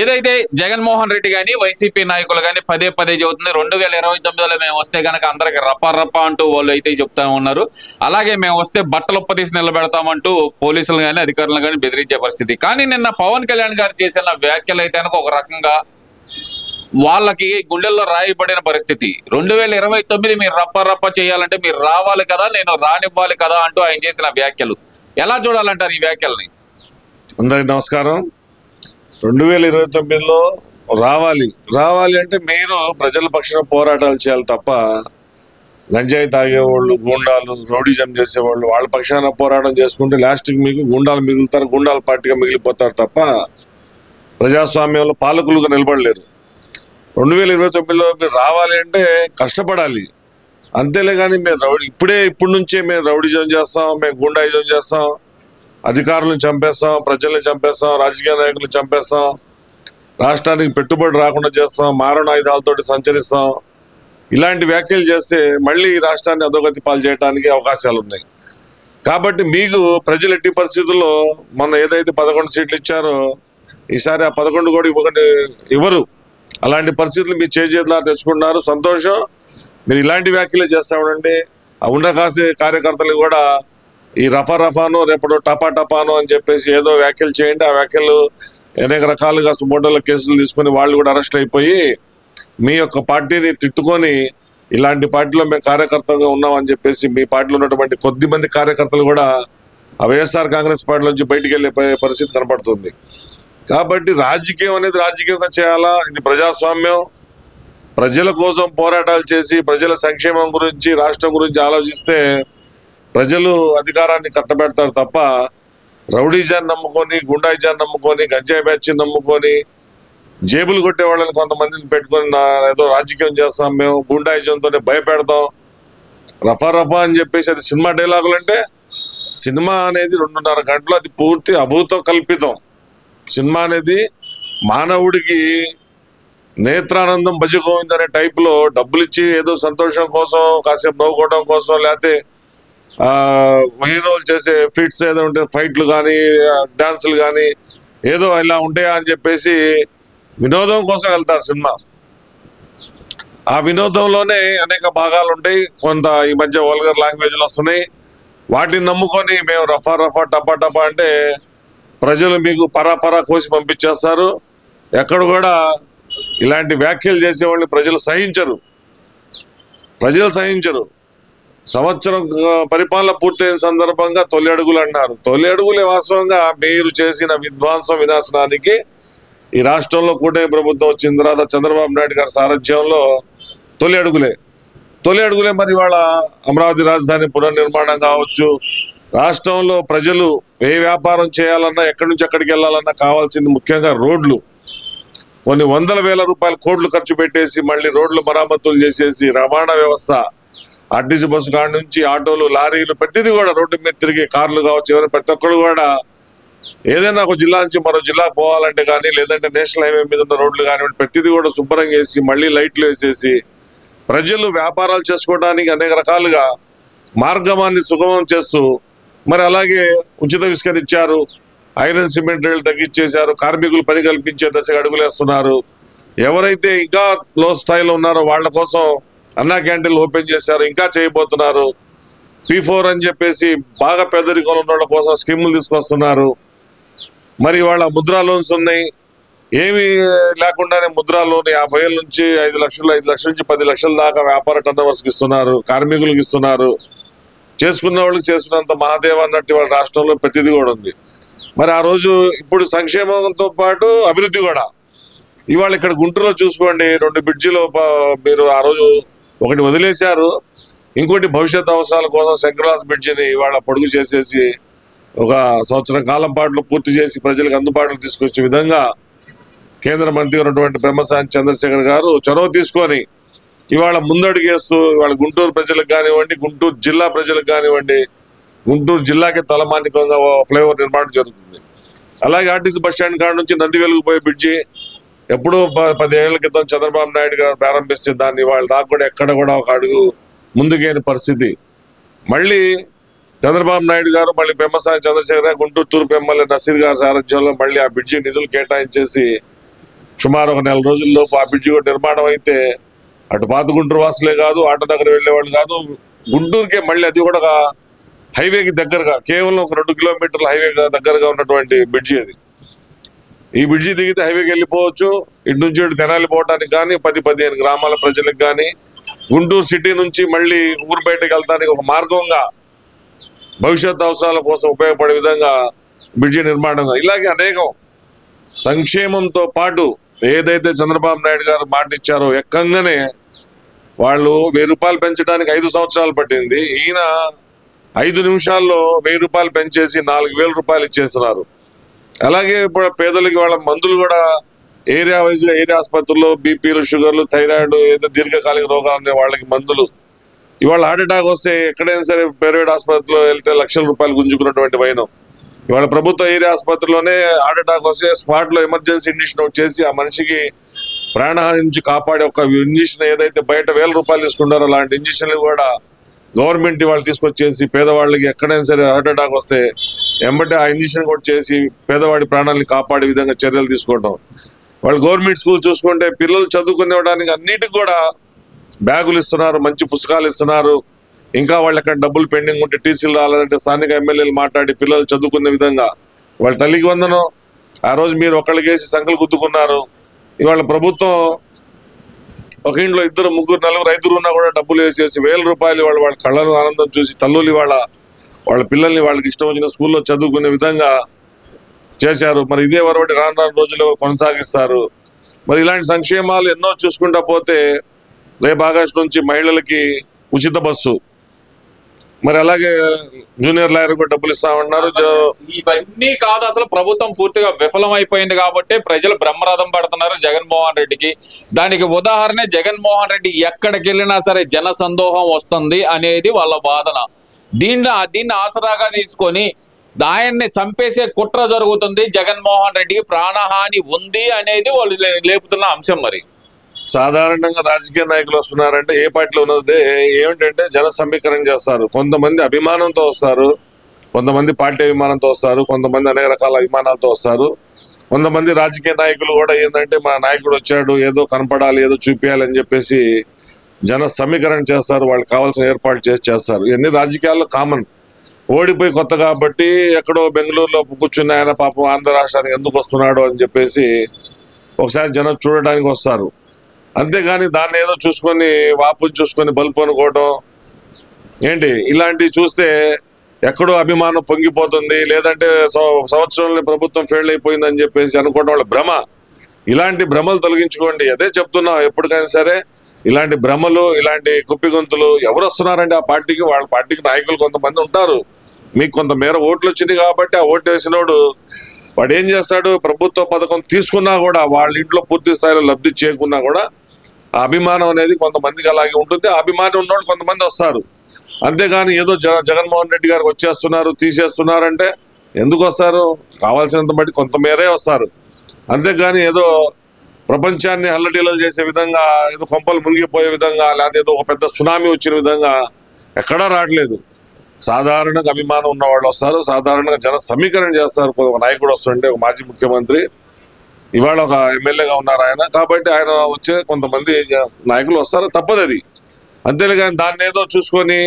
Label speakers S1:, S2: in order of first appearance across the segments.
S1: ఏదైతే జగన్మోహన్ రెడ్డి గాని వైసీపీ నాయకులు గాని పదే పదే చెబుతుంది రెండు వేల ఇరవై తొమ్మిదిలో మేము వస్తే గనక అందరికి రప్ప రప్ప అంటూ వాళ్ళు అయితే చెప్తా ఉన్నారు. అలాగే మేము వస్తే బట్టలు తీసి నిలబెడతామంటూ పోలీసులు గాని అధికారులు గాని బెదిరించే పరిస్థితి. కానీ నిన్న పవన్ కళ్యాణ్ గారు చేసిన వ్యాఖ్యలు అయితే ఒక రకంగా వాళ్ళకి గుండెల్లో రాయబడిన పరిస్థితి. రెండు వేల ఇరవై తొమ్మిది మీరు రప్ప రప్ప చేయాలంటే మీరు రావాలి కదా నేను రానివ్వాలి కదా అంటూ ఆయన చేసిన వ్యాఖ్యలు. ఎలా చూడాలంటారు ఈ వ్యాఖ్యల్ని?
S2: అందరికి నమస్కారం. రెండు వేల ఇరవై తొమ్మిదిలో రావాలి. రావాలి అంటే మీరు ప్రజల పక్షాన పోరాటాలు చేయాలి తప్ప గంజాయి తాగేవాళ్ళు గూండాలు రౌడీజం చేసేవాళ్ళు వాళ్ళ పక్షాన పోరాటం చేసుకుంటే లాస్ట్కి మీకు గుండాలు మిగులుతారు గుండాల పార్టీగా మిగిలిపోతారు తప్ప ప్రజాస్వామ్యంలో పాలకులుగా నిలబడలేరు. రెండు వేల ఇరవై తొమ్మిదిలో మీరు రావాలి అంటే కష్టపడాలి. అంతేలే కానీ మేము రౌడీ ఇప్పుడే ఇప్పటి నుంచే మేము రౌడీజం చేస్తాం మేము గుండాయిజం చేస్తాం అధికారులను చంపేస్తాం ప్రజల్ని చంపేస్తాం రాజకీయ నాయకులను చంపేస్తాం రాష్ట్రానికి పెట్టుబడి రాకుండా చేస్తాం మారణ సంచరిస్తాం. ఇలాంటి వ్యాఖ్యలు చేస్తే మళ్ళీ రాష్ట్రాన్ని అధోగతి పాలు చేయడానికి అవకాశాలు ఉన్నాయి కాబట్టి మీకు ప్రజలు ఎట్టి పరిస్థితుల్లో మొన్న ఏదైతే పదకొండు సీట్లు ఇచ్చారో ఈసారి ఆ పదకొండు కూడా ఇవ్వకండి ఇవ్వరు. అలాంటి పరిస్థితులు మీరు చేజేతులా తెచ్చుకున్నారు సంతోషం. మీరు ఇలాంటి వ్యాఖ్యలు చేస్తా ఉండండి ఆ ఉన్న కాసే కార్యకర్తలు కూడా ఈ రఫా రఫాను రేపటి టపా టపాను అని చెప్పేసి ఏదో వ్యాఖ్యలు చేయండి. ఆ వ్యాఖ్యలు అనేక రకాలుగా సుమోటోల కేసులు తీసుకొని వాళ్ళు కూడా అరెస్ట్ అయిపోయి మీ యొక్క పార్టీని తిట్టుకొని ఇలాంటి పార్టీలో మేము కార్యకర్తగా ఉన్నామని చెప్పేసి మీ పార్టీలో ఉన్నటువంటి కొద్ది మంది కార్యకర్తలు కూడా ఆ వైఎస్ఆర్ కాంగ్రెస్ పార్టీ నుంచి బయటికి వెళ్ళే పరిస్థితి కనపడుతుంది. కాబట్టి రాజకీయం అనేది రాజకీయంగా చేయాలా? ఇది ప్రజాస్వామ్యం. ప్రజల కోసం పోరాటాలు చేసి ప్రజల సంక్షేమం గురించి రాష్ట్రం గురించి ఆలోచిస్తే ప్రజలు అధికారాన్ని కట్టబెడతారు తప్ప రౌడీజాన్ని నమ్ముకొని గుండాయిజాన్ని నమ్ముకొని గంజాయి బ్యాచ్ని నమ్ముకొని జేబులు కొట్టే వాళ్ళని కొంతమందిని పెట్టుకొని నా ఏదో రాజకీయం చేస్తాం మేము గుండాయిజంతోనే భయపెడతాం. రఫా రఫా అని చెప్పేసి అది సినిమా డైలాగులు అంటే సినిమా అనేది రెండున్నర గంటలు అది పూర్తి అభూతం కల్పితం. సినిమా అనేది మానవుడికి నేత్రానందం భజగోవింద్ అనే టైప్లో డబ్బులు ఇచ్చి ఏదో సంతోషం కోసం కాసేపు నవ్వుకోవడం కోసం లేకపోతే హీరోలు చేసే ఫిట్స్ ఏదో ఉంటే ఫైట్లు కానీ డాన్సులు కానీ ఏదో ఇలా ఉంటాయా అని చెప్పేసి వినోదం కోసం వెళ్తారు సినిమా. ఆ వినోదంలోనే అనేక భాగాలు ఉంటాయి. కొంత ఈ మధ్య వల్గర్ లాంగ్వేజ్లు వస్తున్నాయి. వాటిని నమ్ముకొని మేము రఫా రఫా టపా టపా అంటే ప్రజలు మీకు పరాపరా కోసి పంపించేస్తారు. ఎక్కడ కూడా ఇలాంటి వ్యాఖ్యలు చేసేవాళ్ళని ప్రజలు సహించరు. ప్రజలు సహించరు. సంవత్సరం పరిపాలన పూర్తయిన సందర్భంగా తొలి అడుగులు అన్నారు. తొలి అడుగులే వాస్తవంగా మీరు చేసిన విధ్వంసం వినాశనానికి ఈ రాష్ట్రంలో కూటమి ప్రభుత్వం వచ్చిన తర్వాత చంద్రబాబు నాయుడు గారి సారథ్యంలో తొలి అడుగులే. తొలి అడుగులే మరి వాళ్ళ అమరావతి రాజధాని పునర్నిర్మాణం కావచ్చు రాష్ట్రంలో ప్రజలు ఏ వ్యాపారం చేయాలన్నా ఎక్కడి నుంచి ఎక్కడికి వెళ్ళాలన్నా కావాల్సింది ముఖ్యంగా రోడ్లు. కొన్ని వందల వేల రూపాయల కోట్లు ఖర్చు పెట్టేసి మళ్ళీ రోడ్లు మరామతులు చేసేసి రవాణా వ్యవస్థ ఆర్టీసీ బస్సు కాడ నుంచి ఆటోలు లారీలు ప్రతిదీ కూడా రోడ్డు మీద తిరిగే కార్లు కావచ్చు ఎవరు ప్రతి ఒక్కరు కూడా ఏదైనా ఒక జిల్లా నుంచి మరో జిల్లా పోవాలంటే కానీ లేదంటే నేషనల్ హైవే మీద ఉన్న రోడ్లు కానివ్వండి ప్రతిదీ కూడా శుభ్రంగా చేసి మళ్ళీ లైట్లు వేసేసి ప్రజలు వ్యాపారాలు చేసుకోవడానికి అనేక రకాలుగా మార్గమాన్ని సుగమం చేస్తూ మరి అలాగే ఉచిత ఇసుకని ఇచ్చారు ఐరన్ సిమెంట్ రేట్లు తగ్గించేశారు కార్మికులు పని కల్పించే దశగా అడుగులేస్తున్నారు. ఎవరైతే ఇంకా లో స్థాయిలో ఉన్నారో వాళ్ళ కోసం అన్నా క్యాంటీన్లు ఓపెన్ చేశారు ఇంకా చేయబోతున్నారు. పీ ఫోర్ అని చెప్పేసి బాగా పేదరికంలో ఉన్న వాళ్ళ కోసం స్కీములు తీసుకొస్తున్నారు. మరి వాళ్ళ ముద్రా లోన్స్ ఉన్నాయి. ఏమి లేకుండానే ముద్రా లోన్ యాభై ఏళ్ళ నుంచి ఐదు లక్షలు ఐదు లక్షల నుంచి పది లక్షల దాకా వ్యాపార టర్నవర్స్కి ఇస్తున్నారు కార్మికులకు ఇస్తున్నారు. చేసుకున్న వాళ్ళకి చేసుకున్నంత మహాదేవ అన్నట్టు వాళ్ళ రాష్ట్రంలో ప్రతిదీ కూడా ఉంది. మరి ఆ రోజు ఇప్పుడు సంక్షేమంతో పాటు అభివృద్ధి కూడా. ఇవాళ ఇక్కడ గుంటూరులో చూసుకోండి రెండు బ్రిడ్జిలో మీరు ఆ రోజు ఒకటి వదిలేశారు. ఇంకోటి భవిష్యత్ అవసరాల కోసం శంకరాస్ బ్రిడ్జిని ఇవాళ పొడుగు చేసేసి ఒక సంవత్సరం కాలం పాటు పూర్తి చేసి ప్రజలకు అందుబాటులో తీసుకొచ్చే విధంగా కేంద్ర మంత్రి ఉన్నటువంటి బ్రహ్మశాంతి చంద్రశేఖర్ గారు చొరవ తీసుకొని ఇవాళ ముందడుగేస్తూ ఇవాళ గుంటూరు ప్రజలకు కానివ్వండి గుంటూరు జిల్లా ప్రజలకు కానివ్వండి గుంటూరు జిల్లాకి తలమానికంగా ఓ ఫ్లైఓవర్ నిర్మాణం జరుగుతుంది. అలాగే ఆర్టీసీ బస్ స్టాండ్ కాడ నుంచి నంది వెలుగుపోయే బ్రిడ్జి ఎప్పుడో ప- పదేళ్ళ క్రితం చంద్రబాబు నాయుడు గారు ప్రారంభిస్తే దాన్ని వాళ్ళు దాకా కూడా ఎక్కడ కూడా ఒక అడుగు ముందుకేని పరిస్థితి. మళ్ళీ చంద్రబాబు నాయుడు గారు మళ్ళీ పెమ్మసాని చంద్రశేఖర గుంటూరు తూర్పు ఎమ్మెల్యే నసీర్ గారి సారథ్యంలో మళ్ళీ ఆ బ్రిడ్జి నిధులు కేటాయించేసి సుమారు ఒక నెల రోజుల్లోపు ఆ బ్రిడ్జి కూడా నిర్మాణం అయితే అటు పాత గుంటూరు వాసులే కాదు ఆటో దగ్గర వెళ్ళేవాళ్ళు కాదు గుంటూరుకే మళ్ళీ అది కూడా ఒక హైవేకి దగ్గరగా కేవలం ఒక రెండు కిలోమీటర్ల హైవే దగ్గరగా ఉన్నటువంటి బ్రిడ్జి అది. ఈ బ్రిడ్జి దిగితే హైవేకి వెళ్ళిపోవచ్చు. ఇటు నుంచి ఇటు తెనాలి పోవడానికి కానీ పది పదిహేను గ్రామాల ప్రజలకు కానీ గుంటూరు సిటీ నుంచి మళ్ళీ ఊరు బయటకు వెళ్తానికి ఒక మార్గంగా భవిష్యత్ అవసరాల కోసం ఉపయోగపడే విధంగా బ్రిడ్జి నిర్మాణం ఇలాగే అనేకం సంక్షేమంతో పాటు ఏదైతే చంద్రబాబు నాయుడు గారు మాట ఇచ్చారో ఎక్కంగానే వాళ్ళు వెయ్యి రూపాయలు పెంచడానికి ఐదు సంవత్సరాలు పట్టింది. ఈయన ఐదు నిమిషాల్లో వెయ్యి రూపాయలు పెంచేసి నాలుగు వేల రూపాయలు ఇచ్చేస్తున్నారు. అలాగే ఇప్పుడు పేదలకి వాళ్ళ మందులు కూడా ఏరియా వైజ్ ఏరియా ఆసుపత్రుల్లో బీపీలు షుగర్లు థైరాయిడ్ ఏదో దీర్ఘకాలిక రోగాలు ఉన్నాయి వాళ్ళకి మందులు. ఇవాళ హార్ట్ అటాక్ వస్తే ఎక్కడైనా సరే ప్రైవేట్ ఆసుపత్రిలో వెళ్తే లక్షల రూపాయలు గుంజుకున్నటువంటి వైనం. ఇవాళ ప్రభుత్వ ఏరియా ఆసుపత్రిలోనే హార్ట్ అటాక్ వస్తే స్పాట్లో ఎమర్జెన్సీ ఇంజక్షన్ చేసి ఆ మనిషికి ప్రాణహాని నుంచి కాపాడే ఒక ఇంజక్షన్ ఏదైతే బయట వేల రూపాయలు తీసుకుంటారో అలాంటి ఇంజక్షన్లు కూడా గవర్నమెంట్ వాళ్ళు తీసుకొచ్చేసి పేదవాళ్ళకి ఎక్కడైనా సరే హార్ట్ అటాక్ వస్తే ఎంబటే ఆ ఇంజక్షన్ కూడా చేసి పేదవాడి ప్రాణాలని కాపాడే విధంగా చర్యలు తీసుకోవడం వాళ్ళు గవర్నమెంట్ స్కూల్ చూసుకుంటే పిల్లలు చదువుకునేవడానికి అన్నిటికి కూడా బ్యాగులు ఇస్తున్నారు మంచి పుస్తకాలు ఇస్తున్నారు. ఇంకా వాళ్ళు ఎక్కడ డబ్బులు పెండింగ్ ఉంటే టీసీలు రాలేదంటే స్థానిక ఎమ్మెల్యేలు మాట్లాడి పిల్లలు చదువుకునే విధంగా వాళ్ళ తల్లికి వందనం. ఆ రోజు మీరు ఒకళ్ళకేసి సంకలు గుద్దుకున్నారు. ఇవాళ ప్రభుత్వం ఒక ఇంట్లో ఇద్దరు ముగ్గురు నలుగురు ఐదుగురు ఉన్నా కూడా డబ్బులు వేసేసి వేల రూపాయలు వాళ్ళ వాళ్ళ కళ్ళను ఆనందం చూసి తల్లులు వాళ్ళ వాళ్ళ పిల్లల్ని వాళ్ళకి ఇష్టం వచ్చిన స్కూల్లో చదువుకునే విధంగా చేశారు. మరి ఇదే వరవటి రాను రాను రోజుల్లో కొనసాగిస్తారు. మరి ఇలాంటి సంక్షేమాలు ఎన్నో చూసుకుంటా పోతే రేపు ఆగస్టు నుంచి మహిళలకి ఉచిత బస్సు. మరి అలాగే జూనియర్ లాయర్ కూడా డబ్బులు ఇస్తామన్నారు జో-
S1: ఇవన్నీ కాదు అసలు ప్రభుత్వం పూర్తిగా విఫలమైపోయింది కాబట్టి ప్రజలు బ్రహ్మరథం పడుతున్నారు జగన్మోహన్ రెడ్డికి. దానికి ఉదాహరణ జగన్మోహన్ రెడ్డి ఎక్కడికి వెళ్ళినా సరే జన సందోహం వస్తుంది అనేది వాళ్ళ వాదన. దీన్ని దీన్ని ఆసరాగా తీసుకొని ఆయన్ని చంపేసే కుట్ర జరుగుతుంది. జగన్మోహన్ రెడ్డికి ప్రాణహాని ఉంది అనేది వాళ్ళు లేపుతున్న అంశం మరి.
S2: సాధారణంగా రాజకీయ నాయకులు వస్తున్నారంటే ఏ పార్టీలో ఉన్నదే? ఏమిటంటే జన సమీకరణ చేస్తారు. కొంతమంది అభిమానంతో వస్తారు. కొంతమంది పార్టీ అభిమానంతో వస్తారు. కొంతమంది అనేక రకాల అభిమానాలతో వస్తారు. కొంతమంది రాజకీయ నాయకులు కూడా ఏంటంటే మా నాయకుడు వచ్చాడు ఏదో కనపడాలి ఏదో చూపించాలి అని చెప్పేసి జన సమీకరణ చేస్తారు. వాళ్ళకి కావాల్సిన ఏర్పాటు చేసి చేస్తారు. ఇవన్నీ రాజకీయాల్లో కామన్ ఓడిపోయి కొత్త కాబట్టి ఎక్కడో బెంగళూరులో కూర్చున్న ఆయన పాపం ఆంధ్ర రాష్ట్రానికి ఎందుకు వస్తున్నాడు అని చెప్పేసి ఒకసారి జనం చూడడానికి వస్తారు. అంతేగాని దాన్ని ఏదో చూసుకొని వాపు చూసుకొని బల్బు అనుకోవడం ఏంటి? ఇలాంటివి చూస్తే ఎక్కడో అభిమానం పొంగిపోతుంది లేదంటే సంవత్సరంలో ప్రభుత్వం ఫెయిల్ అయిపోయిందని చెప్పేసి అనుకోవడం వాళ్ళ భ్రమ. ఇలాంటి భ్రమలు తొలగించుకోండి. అదే చెప్తున్నాం ఎప్పటికైనా సరే ఇలాంటి భ్రమలు ఇలాంటి కుప్పిగొంతులు ఎవరు వస్తున్నారంటే ఆ పార్టీకి? వాళ్ళ పార్టీకి నాయకులు కొంతమంది ఉంటారు. మీకు కొంతమేర ఓట్లు వచ్చింది కాబట్టి ఆ ఓటు వేసినోడు వాడు ఏం చేస్తాడు? ప్రభుత్వ పథకం తీసుకున్నా కూడా వాళ్ళ ఇంట్లో పూర్తి స్థాయిలో లబ్ధి చేయకున్నా కూడా ఆ అభిమానం అనేది కొంతమందికి అలాగే ఉంటుంది. ఆ అభిమానం ఉన్నోళ్ళు కొంతమంది వస్తారు. అంతేగాని ఏదో జగ జగన్మోహన్ రెడ్డి గారికి వచ్చేస్తున్నారు తీసేస్తున్నారంటే ఎందుకు వస్తారు? కావాల్సినంత బట్టి కొంతమేరే వస్తారు. అంతేగాని ఏదో ప్రపంచాన్ని అల్లటిల్లలు చేసే విధంగా ఏదో కొంపలు మునిగిపోయే విధంగా లేకపోతే ఏదో ఒక పెద్ద సునామీ వచ్చిన విధంగా ఎక్కడా రావట్లేదు. సాధారణంగా అభిమానం ఉన్న వాళ్ళు వస్తారు. సాధారణంగా జన సమీకరణ చేస్తారు. ఒక నాయకుడు వస్తుంటే ఒక మాజీ ముఖ్యమంత్రి ఇవాళ ఒక ఎమ్మెల్యేగా ఉన్నారు ఆయన. కాబట్టి ఆయన వచ్చే కొంతమంది నాయకులు వస్తారు. తప్పదు అది. అంతేలే కానీ దాన్ని ఏదో చూసుకొని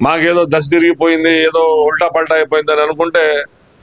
S2: మాకేదో దశ తిరిగిపోయింది ఏదో ఉల్టా పల్టా అయిపోయింది అని అనుకుంటే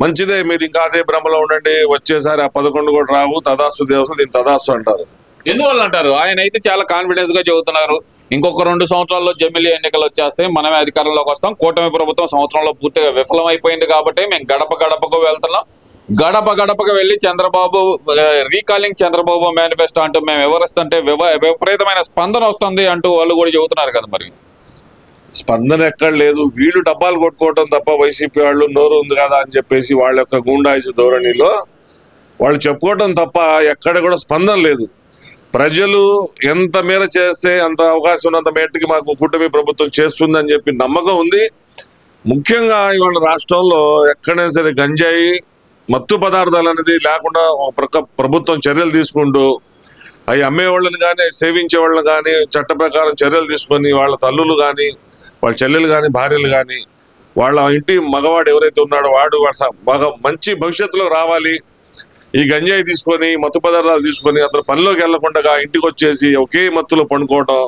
S2: మంచిదే. మీరు ఇంకా అదే భ్రమలో ఉండండి. వచ్చేసారి ఆ పదకొండు కూడా రావు. తదాస్తు దేవసం దీన్ని తదాస్తు అంటారు.
S1: ఎందువల్ల అంటారు? ఆయన అయితే చాలా కాన్ఫిడెన్స్గా చెబుతున్నారు ఇంకొక రెండు సంవత్సరాల్లో జమిలీ ఎన్నికలు వచ్చేస్తాయి మనమే అధికారంలోకి వస్తాం. కూటమి ప్రభుత్వం సంవత్సరంలో పూర్తిగా విఫలం అయిపోయింది కాబట్టి మేము గడప గడపకు వెళ్తున్నాం. గడప గడపకు వెళ్ళి చంద్రబాబు రీకాలింగ్ చంద్రబాబు మేనిఫెస్టో అంటూ మేము వివరిస్తుంటే వివ- విపరీతమైన స్పందన వస్తుంది అంటూ వాళ్ళు కూడా చెబుతున్నారు కదా మరి.
S2: స్పందన ఎక్కడ లేదు. వీళ్ళు డబ్బాలు కొట్టుకోవటం తప్ప వైసీపీ వాళ్ళు నోరు ఉంది కదా అని చెప్పేసి వాళ్ళ యొక్క గూండాయిసు ధోరణిలో వాళ్ళు చెప్పుకోవటం తప్ప ఎక్కడ కూడా స్పందన లేదు. ప్రజలు ఎంత మేర చేస్తే అంత అవకాశం ఉన్నంత మేరటికి మాకు కూటమి ప్రభుత్వం చేస్తుందని చెప్పి నమ్మకం ఉంది. ముఖ్యంగా ఇవాళ రాష్ట్రంలో ఎక్కడైనా సరే గంజాయి మత్తు పదార్థాలు అనేది లేకుండా ప్రభుత్వం చర్యలు తీసుకుంటూ అవి అమ్మేవాళ్ళని కానీ సేవించే వాళ్ళని కానీ చట్ట ప్రకారం చర్యలు తీసుకొని వాళ్ళ తల్లులు కానీ వాళ్ళ చెల్లెలు కానీ భార్యలు కానీ వాళ్ళ ఇంటి మగవాడు ఎవరైతే ఉన్నాడో వాడు వాళ్ళ స- బాగా మంచి భవిష్యత్తులో రావాలి. ఈ గంజాయి తీసుకొని మత్తు పదార్థాలు తీసుకొని అతను పనిలోకి వెళ్ళకుండా ఇంటికి వచ్చేసి ఒకే మత్తులో పండుకోవడం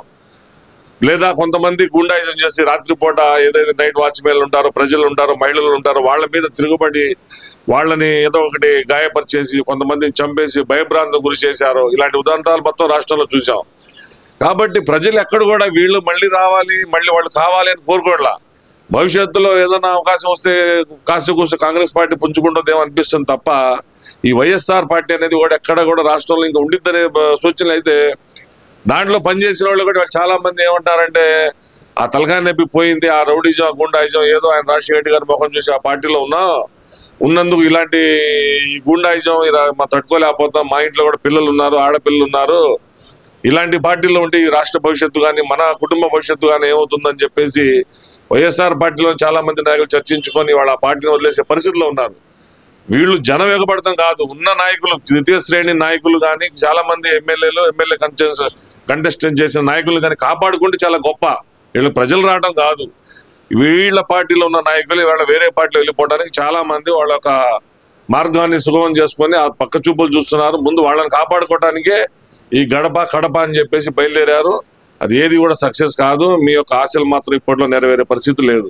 S2: లేదా కొంతమంది గుండాయిజం చేసి రాత్రిపూట ఏదైతే నైట్ వాచ్మెన్లు ఉంటారో ప్రజలు ఉంటారో మహిళలు ఉంటారో వాళ్ళ మీద తిరుగుబడి వాళ్ళని ఏదో ఒకటి గాయపరిచేసి కొంతమందిని చంపేసి భయభ్రాంతం గురి చేశారు ఇలాంటి ఉదంతాలు మొత్తం రాష్ట్రంలో చూసాం కాబట్టి ప్రజలు ఎక్కడ కూడా వీళ్ళు మళ్ళీ రావాలి మళ్ళీ వాళ్ళు కావాలి అని కోరుకోడలా భవిష్యత్తులో ఏదైనా అవకాశం వస్తే కాస్త కూస్త కాంగ్రెస్ పార్టీ పుంజుకుంటుందేమో అనిపిస్తుంది తప్ప ఈ వైఎస్ఆర్ పార్టీ అనేది కూడా ఎక్కడ కూడా రాష్ట్రంలో ఇంకా ఉండిద్దనే సూచనలు అయితే దాంట్లో పనిచేసిన వాళ్ళు కూడా చాలా మంది ఏమంటారంటే ఆ తలకాయ నొప్పి పోయింది ఆ రౌడీజం ఆ గుండాయిజం ఏదో ఆయన రాజశేఖర రెడ్డి గారి ముఖం చూసి ఆ పార్టీలో ఉన్నా. ఉన్నందుకు ఇలాంటి ఈ గుండాయిజం ఇలా మా తట్టుకోలేకపోతాం. మా ఇంట్లో కూడా పిల్లలు ఉన్నారు ఆడపిల్లలు ఉన్నారు. ఇలాంటి పార్టీలో ఉంటే ఈ రాష్ట్ర భవిష్యత్తు కానీ మన కుటుంబ భవిష్యత్తు కానీ ఏమవుతుందని చెప్పేసి వైఎస్ఆర్ పార్టీలో చాలా మంది నాయకులు చర్చించుకొని వాళ్ళ ఆ పార్టీని వదిలేసే పరిస్థితిలో ఉన్నారు. వీళ్ళు జనం ఎగబడతాం కాదు. ఉన్న నాయకులు ద్వితీయ శ్రేణి నాయకులు కానీ చాలా మంది ఎమ్మెల్యేలు ఎమ్మెల్యే కంటెస్ కంటెస్టెంట్ చేసిన నాయకులు కానీ కాపాడుకుంటే చాలా గొప్ప. వీళ్ళు ప్రజలు రావడం కాదు. వీళ్ళ పార్టీలో ఉన్న నాయకులు వాళ్ళ వేరే పార్టీలో వెళ్ళిపోవడానికి చాలా మంది వాళ్ళ ఒక మార్గాన్ని సుగమం చేసుకొని ఆ పక్క చూపులు చూస్తున్నారు. ముందు వాళ్ళని కాపాడుకోవడానికే ఈ గడప కడప అని చెప్పేసి బయలుదేరారు. అది ఏది కూడా సక్సెస్ కాదు. మీ యొక్క ఆశలు మాత్రం ఇప్పట్లో నెరవేరే పరిస్థితి లేదు.